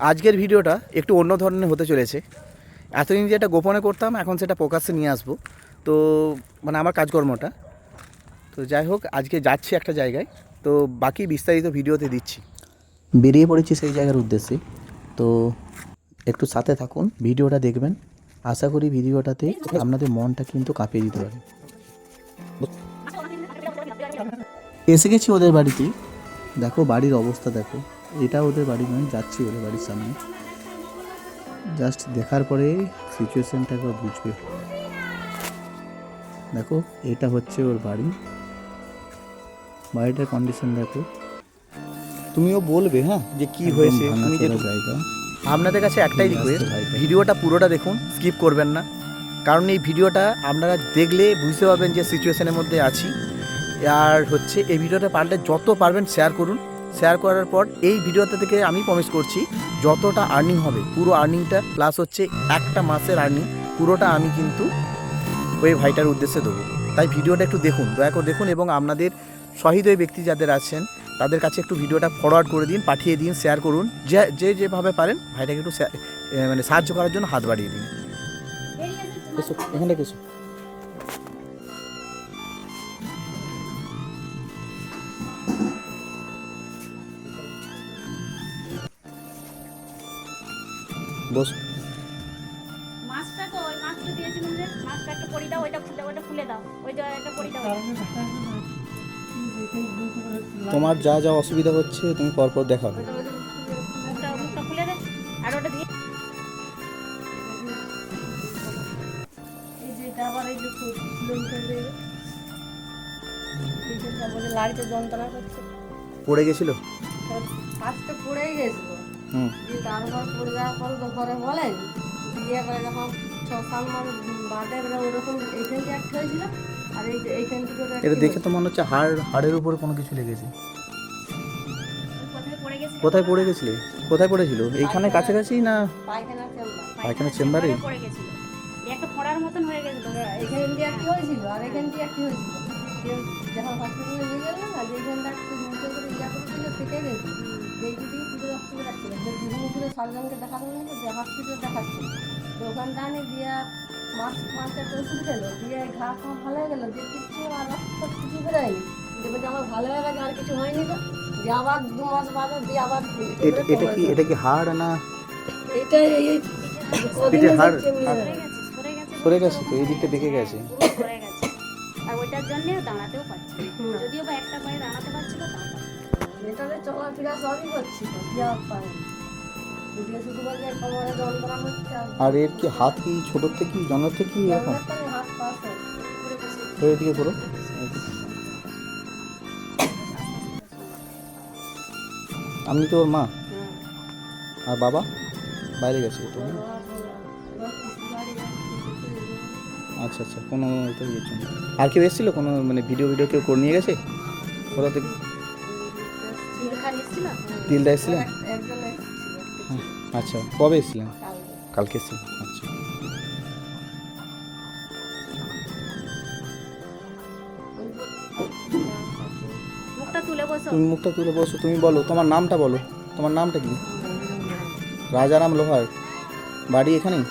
আজকের ভিডিওটা একটু অন্য ধরনের হতে চলেছে। এতদিন যে যেটা গোপনে করতাম, এখন সেটা প্রকাশ্যে নিয়ে আসব। তো মানে আমার কাজকর্মটা। তো যাই হোক, আজকে যাচ্ছি একটা জায়গায়। তো বাকি বিস্তারিত ভিডিওতে দিচ্ছি। বেরিয়ে পড়েছি সেই জায়গার উদ্দেশ্যে। তো একটু সাথে থাকুন, ভিডিওটা দেখবেন। আশা করি ভিডিওটাতে আপনাদের মনটা কিন্তু কাঁপিয়ে দিতে পারে। এসে গেছি ওদের বাড়িতে। দেখো, বাড়ির অবস্থা দেখো। এটা ওদের বাড়ি নয় যাচ্ছি ওদের বাড়ির সামনে। জাস্ট দেখার পরে সিচুয়েশনটা একবার বুঝবে। দেখো এটা হচ্ছে ওর বাড়ি। বাড়িটার কন্ডিশন দেখো। তুমিও বলবে হ্যাঁ যে কি হয়েছে তুমি যে জায়গা। আপনাদের কাছে একটাই রিকোয়েস্ট ভিডিওটা পুরোটা দেখুন স্কিপ করবেন না। কারণ এই ভিডিওটা আপনারা দেখলে বুঝতে পারবেন যে সিচুয়েশনের মধ্যে আছি। আর হচ্ছে এই ভিডিওটা পারলে যত পারবেন শেয়ার করুন। শেয়ার করার পর এই ভিডিওটা থেকে আমি প্রমিস করছি যতটা আর্নিং হবে পুরো আর্নিংটা প্লাস হচ্ছে একটা মাসের আর্নিং পুরোটা আমি কিন্তু ওই ভাইটার উদ্দেশ্যে দেবো। তাই ভিডিওটা একটু দেখুন দয়া করে দেখুন এবং আপনাদের সহৃদয় ব্যক্তি যাদের আছেন তাদের কাছে একটু ভিডিওটা ফরওয়ার্ড করে দিন পাঠিয়ে দিন শেয়ার করুন যে যে যেভাবে পারেন ভাইটাকে একটু মানে সাহায্য করার জন্য হাত বাড়িয়ে দিন। এখানে বস। মাছটা তো ওই মাছটা দিয়েছিলাম যে মাছটা একটা পরি দাও ওইটা খুলে ওইটা খুলে দাও ওই একটা পরি দাও। তোমার যা যা অসুবিধা হচ্ছে তুমি পরপর দেখাবে মুখটা মুখটা খুলে দে আর ওটা দিয়ে এই যে এটা আবার এই যে খুলে দে এই যে তারপরে লাড়িতে যন্ত্রণা পড়ে গেছিল? পড়েই গেছিল। দিয়ে তারপর পড়ে যাওয়ার পরে ঘরে বলেন বিয়ে করে যখন ছ সাল মাস বাদে ওরকম এইখান থেকে একটা হয়েছিল আর এই যে এইখান থেকে এটা দেখে তো মনে হচ্ছে হাড় হাড়ের উপরে কোনো কিছু লেগেছে। কোথায় পড়ে গেছিল? কোথায় পড়ে গেছিলে? কোথায় পড়েছিল? এইখানে কাছাকাছি না? পায়খানা চেম্বার। চেম্বারে? পড়ে গেছিল। একটা ফোড়ার মতন হয়ে গেছিল এখান দিয়ে একটি হয়েছিল আর এখান দিয়ে একটি হয়েছিল। যখন হসপিটালে নিয়ে গেলাম আর যেখানটা একটু মুখে করে ইয়া করেছিল গেছে যেই দিকে পুরো রক্ত বেরাচ্ছিল যে বিভিন্ন সার্জনকে দেখাতে বলে যে হসপিটালে দেখাচ্ছে তো ওখানটা আনি দিয়ে মাস মাস একটা ওষুধ খেলো দিয়ে ঘা ফা ভালো হয়ে গেলো দিয়ে কিচ্ছু আর রক্ত কিছু বেরোয়নি দিয়ে বলছে আমার ভালো হয়ে গেছে আর কিছু হয়নি তো দিয়ে আবার দু মাস বাদে দিয়ে আবার এটা কি এটা কি হাড় না এটা এই সরে গেছে তো এই দিকটা বেঁকে গেছে। সরে গেছে। আর ওইটার জন্য দাঁড়াতেও পারছে যদিও বা একটা পায়ে দাঁড়াতে পারছিল তাও পারছে না। এটাতে চলাফেরা সবই করছি আর এর কি হাত কি ছোটোর থেকে থেকে জন্মের এদিকে করো আপনি তো ওর মা। আর বাবা? বাইরে গেছে তো। আচ্ছা আচ্ছা কোনো ইয়ের জন্য আর কেউ এসেছিল? কোনো মানে ভিডিও ভিডিও কেউ করে নিয়ে গেছে? কোথা থেকে? দিলদা এসেছিলেন? এসেছিল। হ্যাঁ, আচ্ছা কবে এসেছিলেন? কালকে এসেছিলেন আচ্ছা। তুমি মুখটা তুলে বসো তুমি বলো তোমার নামটা বলো। তোমার নামটা কি? রাজারাম লোহার। বাড়ি এখানেই?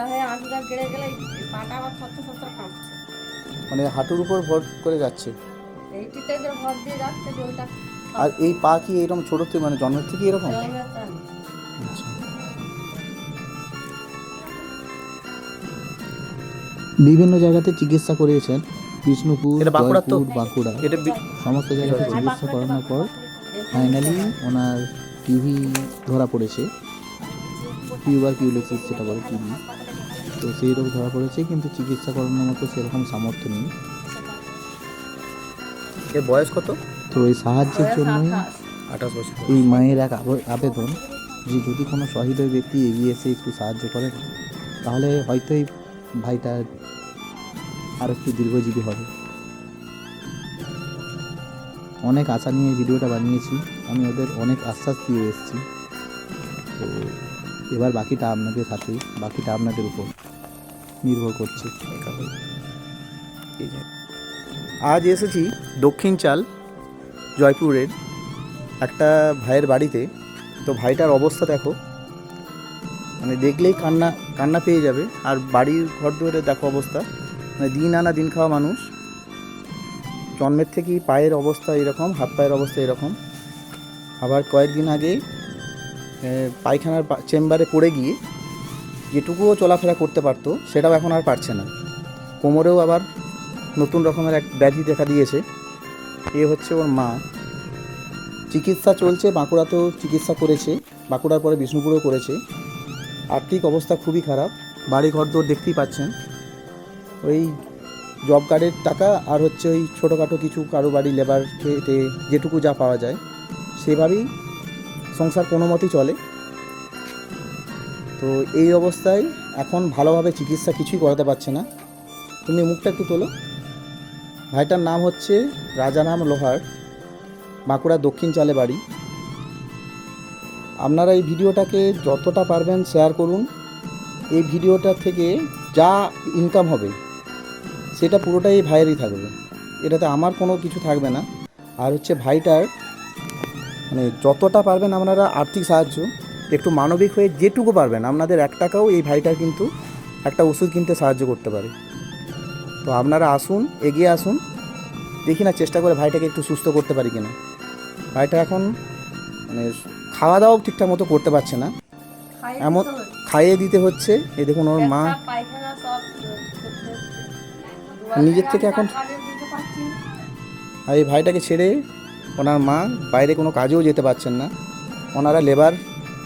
সোজা হয়ে আঁটুটা কেড়ে গেলে পাটা আবার ছত্র ছত্র কাঁপছে। মানে হাঁটুর উপর ভর করে যাচ্ছে। এইটিতে যে ভর দিয়ে যাচ্ছে যে ওইটা আর এই পা কি এরকম ছোট থেকে মানে জন্মের থেকে এরকম। আচ্ছা। বিভিন্ন জায়গাতে চিকিৎসা করিয়েছেন বিষ্ণুপুর জয়পুর বাঁকুড়া। হ্যাঁ, সমস্ত জায়গাতে চিকিৎসা করানোর পর ফাইনালি ওনার টিভি ধরা পড়েছে। টিউবার কিউলেসিস সেটা বলে টিভি তো সেই রোগ ধরা পড়েছে কিন্তু চিকিৎসা করানোর মতো সেরকম সামর্থ্য নেই। এর বয়স কত? তো এই সাহায্যের জন্য আঠাশ। বছর এই মায়ের এক আবে- আবেদন যে যদি কোনো সহৃদয় ব্যক্তি এগিয়ে এসে একটু সাহায্য করেন তাহলে হয়তো এই ভাইটা আর একটু দীর্ঘজীবী হবে। অনেক আশা নিয়ে ভিডিওটা বানিয়েছি আমি ওদের অনেক আশ্বাস দিয়ে এসেছি। তো এবার বাকিটা আপনাদের সাথে বাকিটা আপনাদের উপর। নির্ভর করছে। আজ এসেছি দক্ষিণ চাল, জয়পুরের একটা ভাইয়ের বাড়িতে। তো ভাইটার অবস্থা দেখো। মানে দেখলেই কান্না কান্না পেয়ে যাবে। আর বাড়ির ঘর দুয়ারে দেখো অবস্থা। মানে দিন আনা দিন খাওয়া মানুষ। জন্মের থেকেই পায়ের অবস্থা এরকম, হাত পায়ের অবস্থা এরকম। আবার কয়েকদিন আগে পায়খানার চেম্বারে পড়ে গিয়ে যেটুকুও চলাফেরা করতে পারতো, সেটাও এখন আর পারছে না। কোমরেও আবার নতুন রকমের এক ব্যাধি দেখা দিয়েছে। এ হচ্ছে ওর মা। চিকিৎসা চলছে, বাঁকুড়াতেও চিকিৎসা করেছে, বাঁকুড়ার পরে বিষ্ণুপুরেও করেছে। আর্থিক অবস্থা খুবই খারাপ বাড়ি ঘর দোর দেখতেই পাচ্ছেন। ওই জব কার্ডের টাকা আর হচ্ছে ওই ছোটোখাটো কিছু কারও বাড়ি লেবার খেটে যেটুকু যা পাওয়া যায়, সেভাবেই সংসার কোনো মতেই চলে। তো এই অবস্থায় এখন ভালোভাবে চিকিৎসা কিছুই করাতে পারছে না। তুমি মুখটা একটু তোলো। ভাইটার নাম হচ্ছে রাজারাম লোহার, বাঁকুড়া দক্ষিণ চালে বাড়ি। আপনারা এই ভিডিওটাকে যতটা পারবেন শেয়ার করুন। এই ভিডিওটা থেকে যা ইনকাম হবে, সেটা পুরোটাই এই ভাইয়েরই থাকবে। এটাতে আমার কোনো কিছু থাকবে না। আর হচ্ছে ভাইটার মানে যতটা পারবেন আপনারা আর্থিক সাহায্য একটু মানবিক হয়ে যেটুকু পারবেন আপনাদের এক টাকাও এই ভাইটার কিন্তু একটা ওষুধ কিনতে সাহায্য করতে পারে। তো আপনারা আসুন এগিয়ে আসুন দেখি না চেষ্টা করে ভাইটাকে একটু সুস্থ করতে পারি কিনা। ভাইটা এখন মানে খাওয়া দাওয়াও ঠিকঠাক মতো করতে পারছে না। এমন খাইয়ে দিতে হচ্ছে। এই দেখুন ওর মা। নিজের থেকে এখন। আর এই ভাইটাকে ছেড়ে ওনার মা বাইরে কোনো কাজেও যেতে পারছেন না। ওনারা লেবার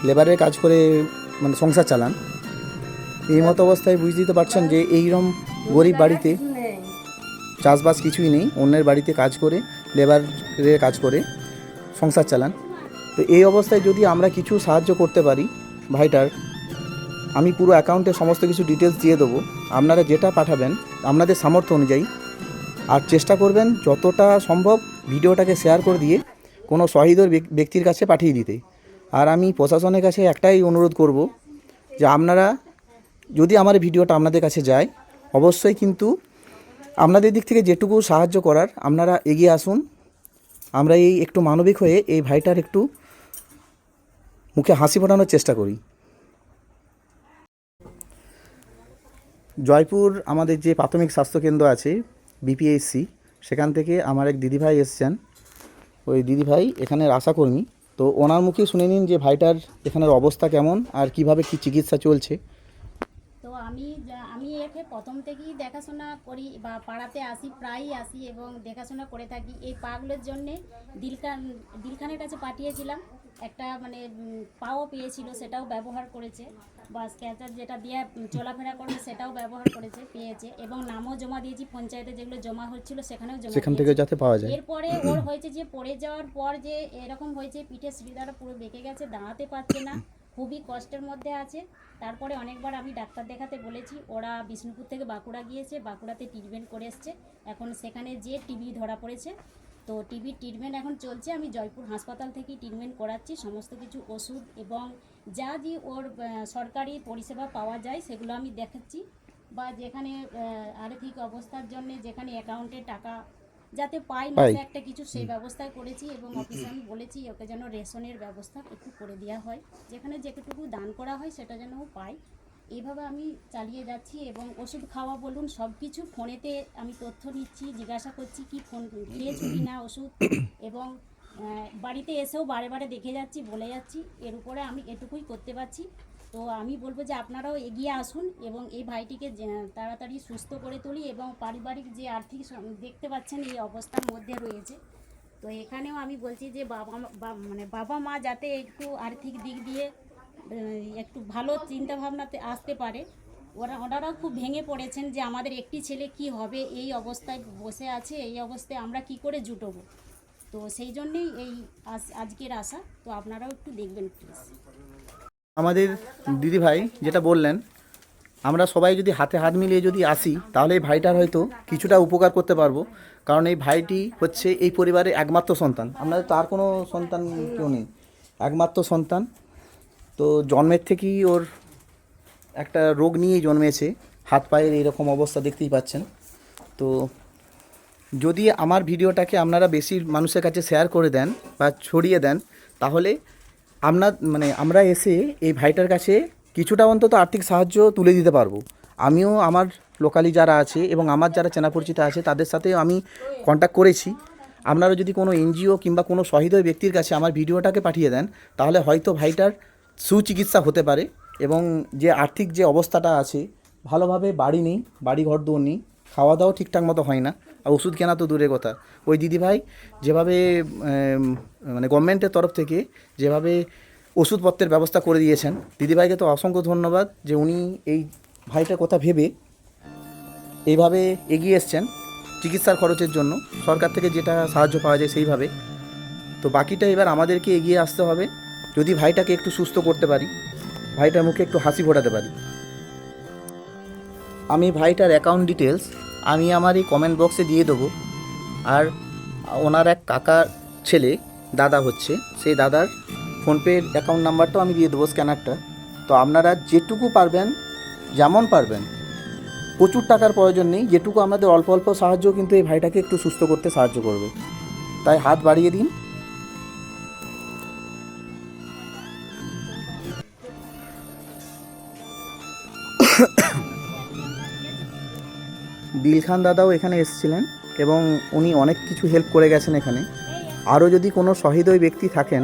লেবারের কাজ করে মানে সংসার চালান। এই মতো অবস্থায় বুঝতে দিতে পারছেন যে এইরকম গরিব বাড়িতে চাষবাস কিছুই নেই, অন্যের বাড়িতে কাজ করে, লেবারের কাজ করে সংসার চালান। তো এই অবস্থায় যদি আমরা কিছু সাহায্য করতে পারি, ভাইটার, আমি পুরো অ্যাকাউন্টে সমস্ত কিছু ডিটেলস দিয়ে দেবো। আপনারা যেটা পাঠাবেন, আপনাদের সামর্থ্য অনুযায়ী। আর চেষ্টা করবেন যতটা সম্ভব ভিডিওটাকে শেয়ার করে দিয়ে কোনো ব্যক- ব্যক্তির কাছে পাঠিয়ে দিতে। আর আমি প্রশাসনের কাছে একটাই অনুরোধ করব যে আপনারা যদি আমার ভিডিওটা আপনাদের কাছে যায়, অবশ্যই কিন্তু আপনাদের দিক থেকে যেটুকু সাহায্য করার, আপনারা এগিয়ে আসুন। আমরা এই একটু মানবিক হয়ে এই ভাইটার একটু মুখে হাসি ফোটানোর চেষ্টা করি। জয়পুর আমাদের যে প্রাথমিক স্বাস্থ্যকেন্দ্র আছে বিপিএসসি সেখান থেকে আমার এক দিদিভাই এসছেন। ওই দিদিভাই এখানের আশাকর্মী। তো ওনার মুখেই শুনে নিন যে ভাইটার এখানের অবস্থা কেমন আর কীভাবে কি চিকিৎসা চলছে। আমি প্রথম থেকেই দেখাশোনা করি বা পাড়াতে আসি প্রায়ই আসি এবং দেখাশোনা করে থাকি। এই পাগুলোর জন্যে দিলখান দিলখানের কাছে পাঠিয়েছিলাম। একটা মানে পাও পেয়েছিল সেটাও ব্যবহার করেছে। বা স্ক্যাচার যেটা দিয়ে চলাফেরা করবে সেটাও ব্যবহার করেছে পেয়েছে এবং নামও জমা দিয়েছি পঞ্চায়েতে যেগুলো জমা হচ্ছিল সেখানেও জমা সেখান। থেকে যাতে পাওয়া যায়। এরপরে ওর হয়েছে যে পড়ে যাওয়ার পর যে এরকম হয়েছে পিঠের সিঁড়িদাটা পুরো বেঁকে গেছে দাঁড়াতে পারছে না। খুবই কষ্টের মধ্যে আছে। তারপরে অনেকবার আমি ডাক্তার দেখাতে বলেছি, ওরা বিষ্ণুপুর থেকে বাঁকুড়া গিয়েছে, বাঁকুড়াতে ট্রিটমেন্ট করে এসছে। এখন সেখানে যে টিবি ধরা পড়েছে। তো টিবির ট্রিটমেন্ট এখন চলছে, আমি জয়পুর হাসপাতাল থেকেই ট্রিটমেন্ট করাচ্ছি। সমস্ত কিছু ওষুধ এবং যা যে ওর সরকারি পরিষেবা পাওয়া যায়, সেগুলো আমি দেখাচ্ছি। বা যেখানে আর্থিক অবস্থার জন্য যেখানে অ্যাকাউন্টে টাকা যাতে পাই। মাসে একটা কিছু সেই ব্যবস্থায় করেছি এবং অফিসে আমি বলেছি ওকে যেন রেশনের ব্যবস্থা একটু করে দেওয়া হয় যেখানে যেটুকু দান করা হয় সেটা যেন ও পায়। এইভাবে আমি চালিয়ে যাচ্ছি এবং ওষুধ খাওয়া বলুন সব কিছু ফোনেতে আমি তথ্য নিচ্ছি জিজ্ঞাসা করছি কি ফোন খেয়েছো কি না ওষুধ এবং বাড়িতে এসেও বারে বারে দেখে যাচ্ছি বলে যাচ্ছি এর উপরে আমি এটুকুই করতে পারছি। তো আমি বলব যে আপনারাও এগিয়ে আসুন এবং এই ভাইটিকে তাড়াতাড়ি সুস্থ করে তুলি এবং পারিবারিক যে আর্থিক দেখতে পাচ্ছেন এই অবস্থার মধ্যে রয়েছে। তো এখানেও আমি বলছি যে বাবা মানে বাবা মা যাতে একটু আর্থিক দিক দিয়ে একটু ভালো চিন্তা ভাবনাতে আসতে পারে, ওরা, ওনারাও খুব ভেঙে পড়েছেন যে আমাদের একটি ছেলে কি হবে, এই অবস্থায় বসে আছে, এই অবস্থায় আমরা কি করে জুটবো। তো সেই জন্যেই এই আজ- আজকের আশা, তো আপনারাও একটু দেখবেন প্লিজ আমাদের দিদিভাই যেটা বললেন, আমরা সবাই যদি হাতে হাত মিলিয়ে যদি আসি, তাহলে এই ভাইটার হয়তো কিছুটা উপকার করতে পারব। কারণ এই ভাইটি হচ্ছে এই পরিবারের একমাত্র সন্তান। আপনাদের তার কোনো সন্তান কেউ নেই, একমাত্র সন্তান। তো জন্মের থেকেই ওর একটা রোগ নিয়েই জন্মেছে, হাত পায়ের এইরকম অবস্থা দেখতেই পাচ্ছেন। তো যদি আমার ভিডিওটাকে আপনারা বেশি মানুষের কাছে শেয়ার করে দেন বা ছড়িয়ে দেন, তাহলে আপনার মানে আমরা এসে এই ভাইটার কাছে কিছুটা অন্তত আর্থিক সাহায্য তুলে দিতে পারব। আমিও আমার লোকালি যারা আছে এবং আমার যারা চেনা পরিচিত আছে, তাদের সাথে আমি কন্ট্যাক্ট করেছি। আপনারা যদি কোনো এনজিও কিংবা কোনো সহৃদয় ব্যক্তির কাছে আমার ভিডিওটাকে পাঠিয়ে দেন, তাহলে হয়তো ভাইটার সুচিকিৎসা হতে পারে এবং যে আর্থিক যে অবস্থাটা আছে, ভালোভাবে বাড়ি নেই বাড়ি ঘর দৌড় নেই খাওয়া দাওয়া ঠিকঠাক মতো হয় না। আর ওষুধ কেনা তো দূরের কথা। ওই দিদিভাই যেভাবে মানে গভর্নমেন্টের তরফ থেকে যেভাবে ওষুধপত্রের ব্যবস্থা করে দিয়েছেন, দিদিভাইকে তো অসংখ্য ধন্যবাদ যে উনি এই ভাইটার কথা ভেবে এইভাবে এগিয়ে এসছেন চিকিৎসার খরচের জন্য। সরকার থেকে যেটা সাহায্য পাওয়া যায় সেইভাবে। তো বাকিটা এবার আমাদেরকে এগিয়ে আসতে হবে। যদি ভাইটাকে একটু সুস্থ করতে পারি, ভাইটার মুখে একটু হাসি ফোটাতে পারি। আমি ভাইটার অ্যাকাউন্ট ডিটেলস আমি আমার এই কমেন্ট বক্সে দিয়ে দেবো। আর ওনার এক কাকার ছেলে, দাদা হচ্ছে, সেই দাদার ফোনপের অ্যাকাউন্ট নাম্বারটাও আমি দিয়ে দেবো স্ক্যানারটা তো আপনারা যেটুকু পারবেন, যেমন পারবেন, প্রচুর টাকার প্রয়োজন নেই, যেটুকু আমাদের অল্প অল্প সাহায্য কিন্তু এই ভাইটাকে একটু সুস্থ করতে সাহায্য করবে। তাই হাত বাড়িয়ে দিন দিলখান দাদাও এখানে এসেছিলেন এবং উনি অনেক কিছু হেল্প করে গেছেন এখানে। আরও যদি কোনো সহৃদয় ব্যক্তি থাকেন,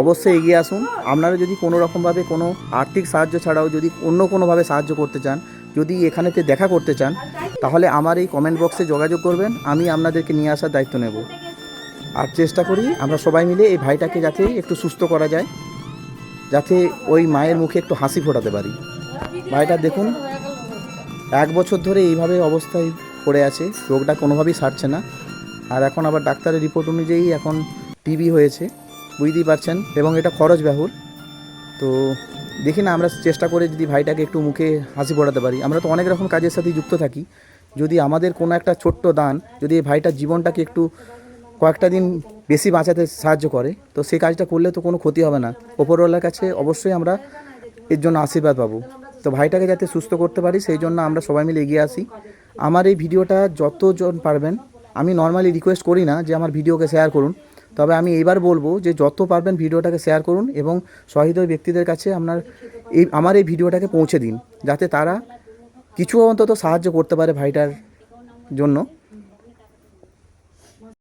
অবশ্যই এগিয়ে আসুন। আপনারা যদি কোনো রকমভাবে কোনো আর্থিক সাহায্য ছাড়াও যদি অন্য কোনোভাবে সাহায্য করতে চান, যদি এখানেতে দেখা করতে চান, তাহলে আমার এই কমেন্ট বক্সে যোগাযোগ করবেন, আমি আপনাদেরকে নিয়ে আসার দায়িত্ব নেব। আর চেষ্টা করি আমরা সবাই মিলে এই ভাইটাকে যাতে একটু সুস্থ করা যায়, যাতে ওই মায়ের মুখে একটু হাসি ফোটাতে পারি। ভাইটা দেখুন এক বছর ধরে এইভাবে অবস্থায় পড়ে আছে, রোগটা কোনোভাবেই সারছে না। আর এখন আবার ডাক্তারের রিপোর্ট অনুযায়ী এখন টিবি হয়েছে, বুঝতেই পারছেন, এবং এটা খরচ ব্যহুল। তো দেখি না, আমরা চেষ্টা করে যদি ভাইটাকে একটু মুখে হাসি পড়াতে পারি। আমরা তো অনেক রকম কাজের সাথে যুক্ত থাকি। যদি আমাদের কোনো একটা ছোট্ট দান, যদি এই ভাইটার জীবনটাকে একটু কয়েকটা দিন বেশি বাঁচাতে সাহায্য করে, তো সেই কাজটা করলে তো কোনো ক্ষতি হবে না। ওপরওয়ালার কাছে অবশ্যই আমরা এর জন্য আশীর্বাদ পাবো। তো ভাইটাকে যাতে সুস্থ করতে পারি, সেই জন্য আমরা সবাই মিলে এগিয়ে আসি। আমার এই ভিডিওটা যতজন পারবেন, আমি নর্মালি রিকোয়েস্ট করি না যে আমার ভিডিওকে শেয়ার করুন। তবে আমি এইবার বলব যে যত পারবেন ভিডিওটাকে শেয়ার করুন এবং সহৃদয় ব্যক্তিদের কাছে আপনার এই, আমার এই ভিডিওটাকে পৌঁছে দিন। যাতে তারা কিছু অন্তত সাহায্য করতে পারে ভাইটার জন্য।